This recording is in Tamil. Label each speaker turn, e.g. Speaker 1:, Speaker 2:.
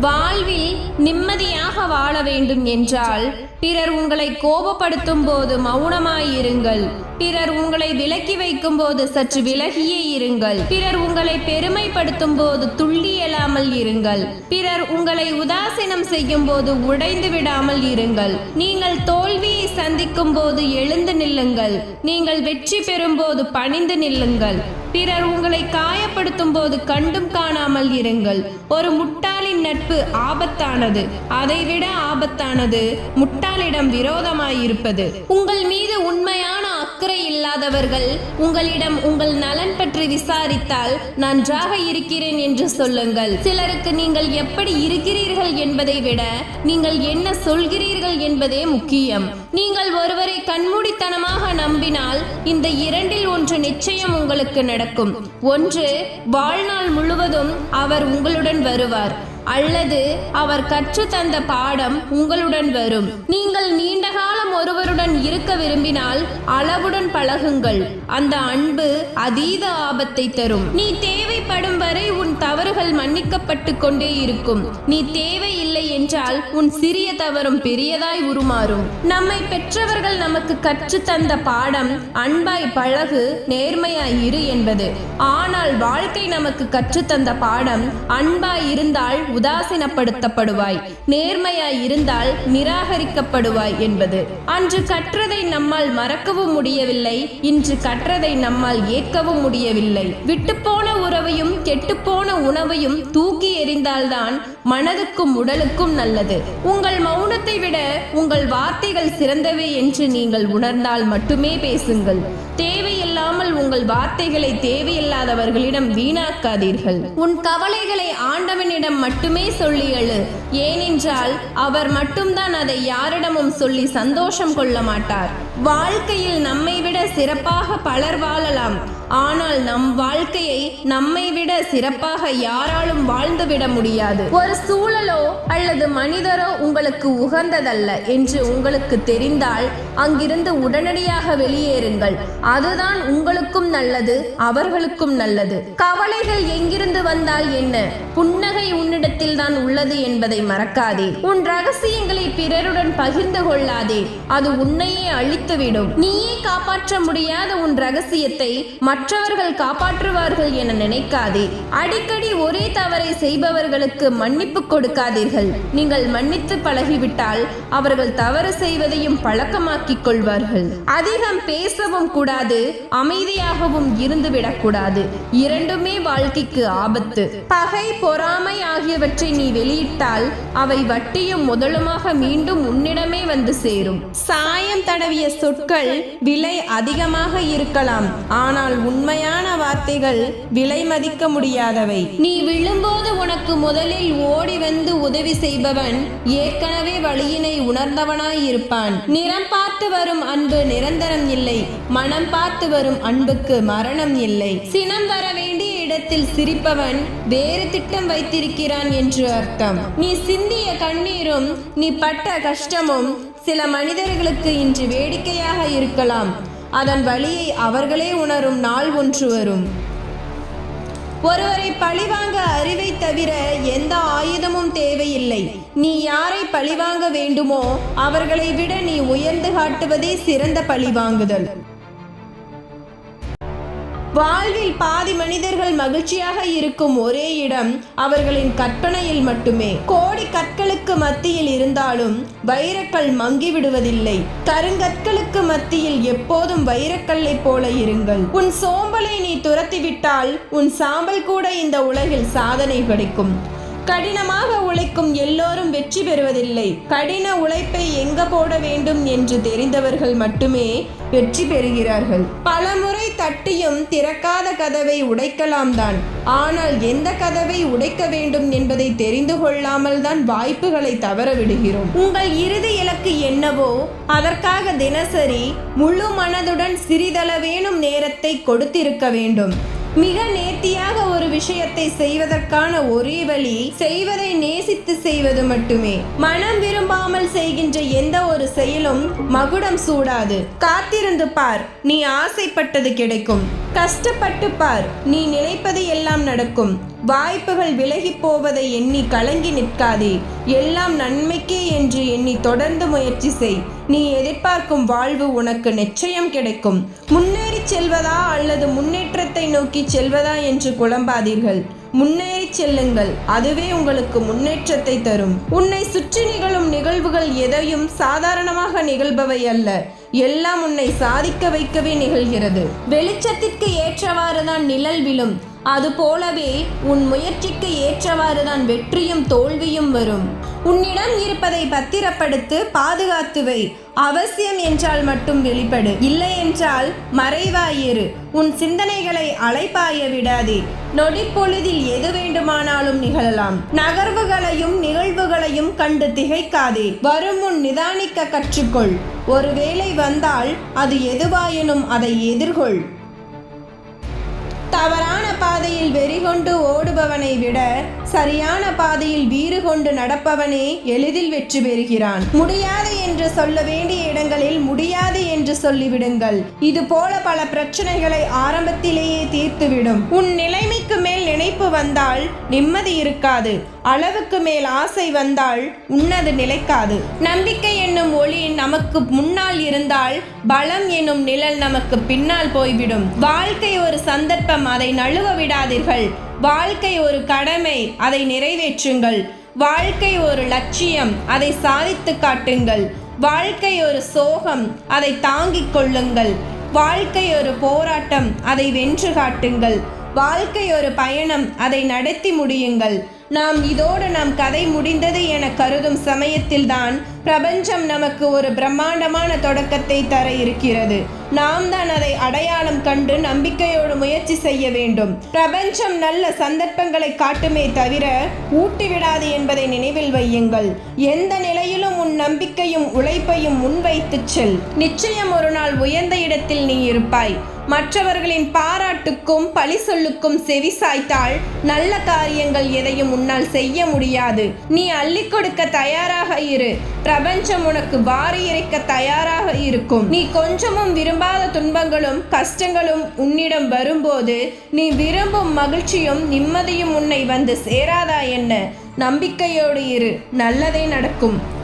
Speaker 1: வாழ்வில் நிம்மதியாக வாழ வேண்டும் என்றால் பிறர் உங்களை கோபப்படுத்தும் போது மௌனமாயிருங்கள் பிறர் உங்களை விலக்கி வைக்கும் போது சற்று விலகியே இருங்கள். பிறர் உங்களை பெருமைப்படுத்தும் போது துள்ளி எழாமல் இருங்கள். பிறர் உங்களை உதாசீனம் செய்யும் போது உடைந்து விடாமல் இருங்கள். நீங்கள் தோல்வியை சந்திக்கும் போது எழுந்து நில்லுங்கள். நீங்கள் வெற்றி பெறும் போது பணிந்து நில்லுங்கள். பிறர் உங்களை காயப்படுத்தும் போது கண்டும் காணாமல் இருங்கள். ஒரு முட்டாளின் நட்பு ஆபத்தானது. அதைவிட ஆபத்தானது முட்டாளிடம் விரோதமாயிருப்பது. உங்கள் மீது உண்மையான அக்கறை இல்லாதவர்கள் உங்களிடம் உங்கள் நலன் பற்றி விசாரித்தால் நன்றாக இருக்கிறேன் என்று சொல்லுங்கள். சிலருக்கு நீங்கள் எப்படி இருக்கிறீர்கள் என்பதை விட நீங்கள் என்ன சொல்கிறீர்கள் என்பதே முக்கியம். நீங்கள் ஒருவரை கண்மூடித்தனமாக நம்பினால் இந்த இரண்டில் ஒன்று நிச்சயம் உங்களுக்கு நடக்கும். ஒன்று வாழ்நாள் முழுவதும் அவர் உங்களுடன் வருவார். அல்லது அவர் கற்றுத்தந்த தந்த பாடம் உங்களுடன் வரும். நீங்கள் நீண்ட காலம் ஒருவருடன் இருக்க விரும்பினால் அளவுடன் பழகுங்கள். அந்த அன்பு அதீத ஆபத்தை தரும். நீ தேவைப்படும் வரை உன் தவறுகள் மன்னிக்கப்பட்டு கொண்டே இருக்கும். நீ தேவை என்றால் உன் சிறிய தவறும் பெரியதாய் உருமாறும். நம்மை பெற்றவர்கள் நமக்கு கற்று தந்த பாடம் அன்பாய் பழகு நேர்மையாய் இரு என்பது. ஆனால் வாழ்க்கை நமக்கு கற்றுத்தந்த பாடம் அன்பாய் இருந்தால் உதாசீனப்படுத்தப்படுவாய் நேர்மையாய் இருந்தால் நிராகரிக்கப்படுவாய் என்பது. அன்று கற்றதை நம்மால் மறக்கவும் முடியவில்லை இன்று கற்றதை நம்மால் ஏற்கவும் முடியவில்லை. விட்டுப்போன உறவையும் கெட்டுப்போன உணவையும் தூக்கி எறிந்தால்தான் மனதுக்கும் உடலுக்கும் நல்லது. உங்கள் மௌனத்தை விட உங்கள் வார்த்தைகள் சிறந்தவை என்று நீங்கள் உணர்ந்தால் மட்டுமே பேசுங்கள். தேவையில்லாமல் உங்கள் வார்த்தைகளை தேவையில்லாதவர்களிடம் வீணாக்காதீர்கள். உன் கவலைகளை ஆண்டவனிடம் மட்டுமே சொல்லி எழு. ஏனென்றால் அவர் மட்டும்தான் அதை யாரிடமும் சொல்லி சந்தோஷம் கொள்ள மாட்டார். வாழ்க்கையில் நம்மை விட சிறப்பாக பலர் வாழலாம். ஆனால் நம் வாழ்க்கையை நம்மை விட சிறப்பாக யாராலும் வாழ்ந்துவிட முடியாது. ஒரு சூழலோ அல்லது மனிதரோ உங்களுக்கு உகந்ததல்ல என்று உங்களுக்கு தெரிந்தால் அங்கிருந்து உடனடியாக வெளியேறுங்கள். அதுதான் உங்களுக்கும் நமக்கும் நல்லது அவர்களுக்கும் நல்லது. கவலைகள் எங்கிருந்து வந்தால் என்ன? புன்னகை உன்னிடத்தில் தான் உள்ளது என்பதை மறக்காதே. உன் ரகசியங்களை பிறருடன் பகிர்ந்து கொள்ளாதே. அது உன்னையே அழித்துவிடும். நீயே காப்பாற்ற முடியாத உன் ரகசியத்தை மற்றவர்கள் காப்பாற்றுவார்கள் என நினைக்காதே. அடிக்கடி ஒரே தவறை செய்பவர்களுக்கு மன்னிப்பு கொடுக்காதீர்கள். நீங்கள் மன்னித்து பழகிவிட்டால் அவர்கள் தவறு செய்வதையும் பழக்கமாக்கிக் கொள்வார்கள். அதிகம் பேசவும் கூடாது அமைதியாக இருந்து விடக்கூடாது இரண்டுமே வாழ்க்கைக்கு ஆபத்து. பகை பொறாமை ஆகியவற்றை நீ வெளியிட்டால் அவை வட்டியும் முதலுமாக மீண்டும் உன்னிடமே வந்து சேரும். சாயம் தடவிய சொற்கள் விலை அதிகமாக இருக்கலாம். ஆனால் உண்மையான வார்த்தைகள் விலை மதிக்க முடியாதவை. நீ விழும்போது உனக்கு முதலில் ஓடி வந்து உதவி செய்பவன் ஏற்கனவே வழியினை உணர்ந்தவனாய் இருப்பான். நிறம் பார்த்து வரும் அன்பு நிரந்தரம் இல்லை. மனம் பார்த்து வரும் அன்புக்கு மரணம் இல்லை. சினம் வர வேண்டிய இடத்தில் சிரிப்பவன் வேறு திட்டம் வைத்திருக்கிறான் என்று அர்த்தம். நீ சிந்திய கண்ணீரும் நீ பட்ட கஷ்டமும் சில மனிதர்களுக்கு இன்று வேடிக்கையாக இருக்கலாம். அதன் வழியை அவர்களே உணரும் நாள் ஒன்று வரும். ஒருவரை பழிவாங்க அறிவை தவிர எந்த ஆயுதமும் தேவையில்லை. நீ யாரை பழிவாங்க வேண்டுமோ அவர்களை விட நீ உயர்ந்து காட்டுவதே சிறந்த பழிவாங்குதல். வாழ்வில் பாதி மனிதர்கள் மகிழ்ச்சியாக இருக்கும் ஒரே இடம் அவர்களின் கற்பனையில் மட்டுமே. கோடி கற்களுக்கு மத்தியில் இருந்தாலும் வைரக்கல் மங்கிவிடுவதில்லை கருங்கற்களுக்கு மத்தியில் எப்போதும் வைரக்கல்லை போல இருங்கள். உன் சோம்பலை நீ துரத்திவிட்டால் உன் சாம்பல் கூட இந்த உலகில் சாதனை கிடைக்கும் கடினமாக உழைக்கும் எல்லோரும் வெற்றி பெறுவதில்லை. கடின உழைப்பை எங்க போட வேண்டும் என்று தெரிந்தவர்கள் மட்டுமே வெற்றி பெறுகிறார்கள். பலமுறை தட்டியும் திறக்காத கதவை உடைக்கலாம் தான். ஆனால் எந்த கதவை உடைக்க வேண்டும் என்பதை தெரிந்து கொள்ளாமல் தான் வாய்ப்புகளை தவற விடுகிறோம். உங்கள் இறுதி இலக்கு என்னவோ அதற்காக தினசரி முழு மனதுடன் சிறிதளவேனும் நேரத்தை கொடுத்திருக்க வேண்டும். மிக நேர்த்தியாக ஒரு விஷயத்தை செய்வதற்கான ஒரே வழி செய்வதை நேசித்து செய்வது மட்டுமே. மனம் விரும்பாமல் செய்கின்ற எந்த ஒரு செயலும் மகுடம் சூடாது. காத்திருந்து பார் நீ ஆசைப்பட்டது கிடைக்கும். கஷ்டப்பட்டு பார். நீ நினைப்பது எல்லாம் நடக்கும். வாய்ப்புகள் விலகிப் போவதை எண்ணி கலங்கி நிற்காதே. எல்லாம் நன்மைக்கே என்று எண்ணி தொடர்ந்து முயற்சி செய். நீ எதிர்பார்க்கும் வாழ்வு உனக்கு நிச்சயம் கிடைக்கும். முன்னேறி செல்வதா அல்லது முன்னேற்றத்தை நோக்கி செல்வதா என்று குழம்பாதீர்கள். முன்னேறி செல்லுங்கள். அதுவே உங்களுக்கு முன்னேற்றத்தை தரும். உன்னை சுற்றி நிகழும் நிகழ்வுகள் எதையும் சாதாரணமாக நிகழ்பவை அல்ல. எல்லாம் உன்னை சாதிக்க வைக்கவே நிகழ்கிறது. வெளிச்சத்திற்கு ஏற்றவாறுதான் நிழல் விழும். அதுபோலவே உன் முயற்சிக்கு ஏற்றவாறுதான் வெற்றியும் தோல்வியும் வரும். உன்னிடம் இருப்பதை பத்திரப்படுத்து பாதுகாத்து வை அவசியம் என்றால் மட்டும் வெளிப்படு. இல்லை என்றால் மறைவாயிரு. உன் சிந்தனைகளை அலைப்பாய விடாதே. நொடிப்பொழுதில் எது வேண்டுமானாலும் நிகழலாம். நகர்வுகளையும் நிகழ்வுகளையும் கண்டு திகைக்காதே. வரும் முன் நிதானிக்க கற்றுக்கொள். ஒருவேளை வந்தால் அது எதுவாயினும் அதை எதிர்கொள். தவறான பாதையில் வெறிகொண்டு ஓடுபவனை விட சரியான பாதையில் வீறு கொண்டு நடப்பவனே எளிதில் வெற்றி பெறுகிறான். முடியாது என்று சொல்ல வேண்டிய இடங்களில் முடியாது என்று சொல்லிவிடுங்கள். இது போல பல பிரச்சனைகளை ஆரம்பத்திலேயே தீர்த்துவிடும். உன் நிலைமைக்கு மேல் நினைப்பு வந்தால் நிம்மதி இருக்காது. அளவுக்கு மேல் ஆசை வந்தால் உன்னது நிலைக்காது. நம்பிக்கை என்னும் ஒளி நமக்கு முன்னால் இருந்தால் பலம் என்னும் நிழல் நமக்கு பின்னால் போய்விடும். வாழ்க்கை ஒரு சந்தர்ப்பம். அதை நழுவ விடாதீர்கள். வாழ்க்கை ஒரு கடமை அதை நிறைவேற்றுங்கள். வாழ்க்கை ஒரு லட்சியம் அதை சாதித்து காட்டுங்கள். வாழ்க்கை ஒரு சோகம் அதை தாங்கிக் கொள்ளுங்கள். வாழ்க்கை ஒரு போராட்டம் அதை வென்று காட்டுங்கள். வாழ்க்கை ஒரு பயணம் அதை நடத்தி முடியுங்கள். நாம் இதோடு நம் கதை முடிந்தது என கருதும் சமயத்தில்தான் பிரபஞ்சம் நமக்கு ஒரு பிரம்மாண்டமான தொடக்கத்தை தர இருக்கிறது. நாம் தான் அதை அடையாளம் கண்டு நம்பிக்கையோடு முயற்சி செய்ய வேண்டும். பிரபஞ்சம் நல்ல சந்தர்ப்பங்களை காட்டுமே தவிர ஊட்டிவிடாது என்பதை நினைவில் வையுங்கள். எந்த நிலையிலும் உன் நம்பிக்கையும் உழைப்பையும் முன்வைத்துச் செல். நிச்சயம் ஒரு நாள் உயர்ந்த இடத்தில் நீ இருப்பாய். மற்றவர்களின் பாராட்டுக்கும் பழி சொல்லுக்கும் செவி சாய்த்தால் நல்ல காரியங்கள் எதையும் உன்னால் செய்ய முடியாது. நீ அள்ளி கொடுக்க தயாராக இரு. பிரபஞ்சம் உனக்கு வாரி இறைக்க தயாராக இருக்கும். நீ கொஞ்சமும் விரும்பாத துன்பங்களும் கஷ்டங்களும் உன்னிடம் வரும்போது நீ விரும்பும் மகிழ்ச்சியும் நிம்மதியும் உன்னை வந்து சேராதா என்ன? நம்பிக்கையோடு இரு. நல்லதே நடக்கும்.